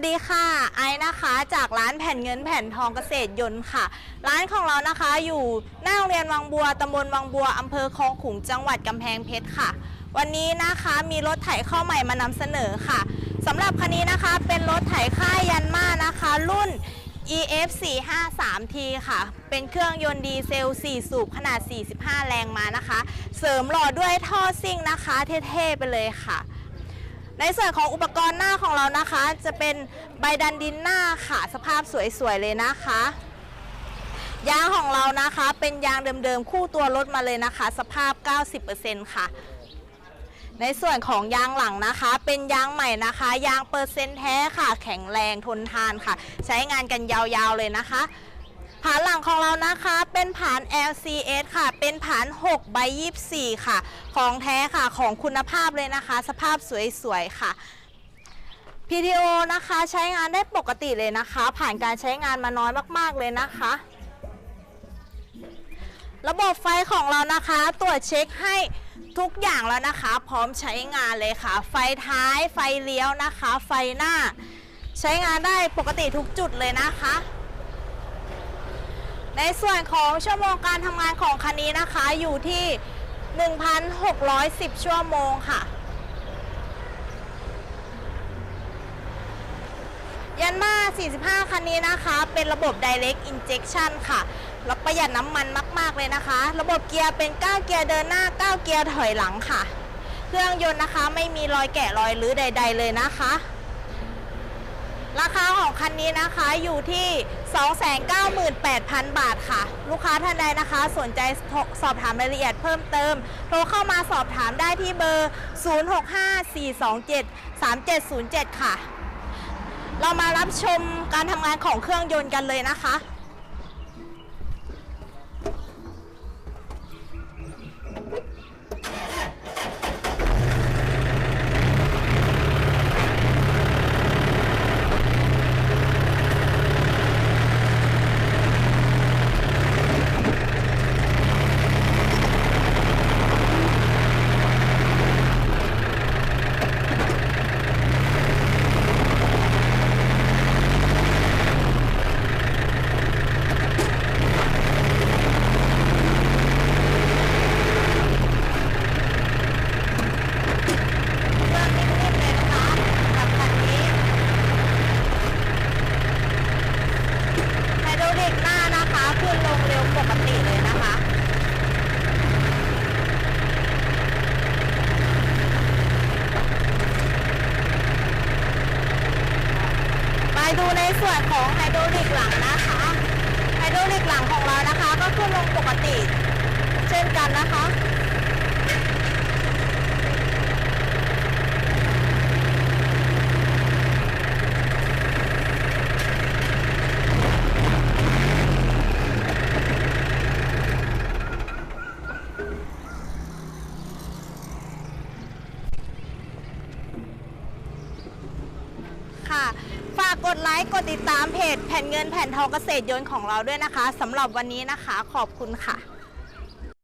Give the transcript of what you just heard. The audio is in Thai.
วัสดีค่ะ ไอซ์นะคะจากร้านแผ่นเงินแผ่นทองเกษตรยนต์ค่ะ ร้านของเรานะคะอยู่หน้าโรงเรียนวังบัวตำบลวังบัวอำเภอคลองขุงจังหวัดกำแพงเพชรค่ะ วันนี้นะคะมีรถไถเข้าใหม่มานำเสนอค่ะสำหรับคันนี้นะคะเป็นรถไถค่ายยันมานะคะ รุ่น EF 4 5 3 T ค่ะ เป็นเครื่องยนต์ดีเซล 4 สูบขนาด 45 แรงมานะคะ เสริมหล่อด้วยท่อซิ่งนะคะ เท่ๆไปเลยค่ะ ในส่วนของอุปกรณ์หน้าของเรานะคะ จะเป็นใบดันดินหน้าค่ะสภาพสวยๆเลยนะคะ ยางของเรานะคะเป็นยางเดิมๆคู่ตัวรถมาเลยนะคะ สภาพ 90%ค่ะ ในส่วนของยางหลังนะคะ เป็นยางใหม่นะคะ ยางเปอร์เซ็นต์แท้ค่ะ แข็งแรงทนทานค่ะ ใช้งานกันยาวๆเลยนะคะ ผานหลังของเรานะคะเป็นผาน LCS ค่ะ เป็นผาน6ใบ24 ค่ะ ของแท้ค่ะของคุณภาพเลยนะคะ สภาพสวยๆค่ะ PTO นะคะใช้งานได้ปกติเลยนะคะ ผ่านการใช้งานมาน้อยมากๆเลยนะคะ ระบบไฟของเรานะคะ ตรวจเช็คให้ทุกอย่างแล้วนะคะ พร้อมใช้งานเลยค่ะ ไฟท้ายไฟเลี้ยวนะคะ ไฟหน้า ใช้งานได้ปกติทุกจุดเลยนะคะ ในส่วนของชั่วโมงการทำงานของคันนี้นะคะอยู่ที่ 1,610 ชั่วโมงค่ะ ยันมา 45 คันนี้นะคะ เป็นระบบ Direct Injection ค่ะแล้วประหยัดน้ำมันมาก ๆ เลยนะคะ ระบบเกียร์เป็น 9 เกียร์เดินหน้า 9 เกียร์ถอยหลังค่ะ เครื่องยนต์นะคะไม่มีรอยแกะรอยหรือใด ๆ เลยนะคะ ราคาของคันนี้นะคะอยู่ที่ 298,000 บาทค่ะ ลูกค้าท่านใดนะคะ สนใจสอบถามรายละเอียดเพิ่มเติม โทรเข้ามาสอบถามได้ที่เบอร์ 0654273707 ค่ะ เรามารับชมการทำงานของเครื่องยนต์กันเลยนะคะ เครื่องนิ่มๆเลยนะคะกับคันนี้ไฮดรอลิกหน้านะคะขึ้นลงเร็วปกติเลยนะคะ ไป ดูในส่วนของไฮดรอลิกหลังนะคะ ไฮดรอลิกหลังของเรานะคะ ก็ขึ้นลงปกติ เช่นกันนะคะ ฝาก กดไลค์ กดติดตามเพจแผ่นเงินแผ่นทองเกษตรยนต์ของเราด้วยนะคะสำหรับวันนี้นะคะ ขอบคุณค่ะ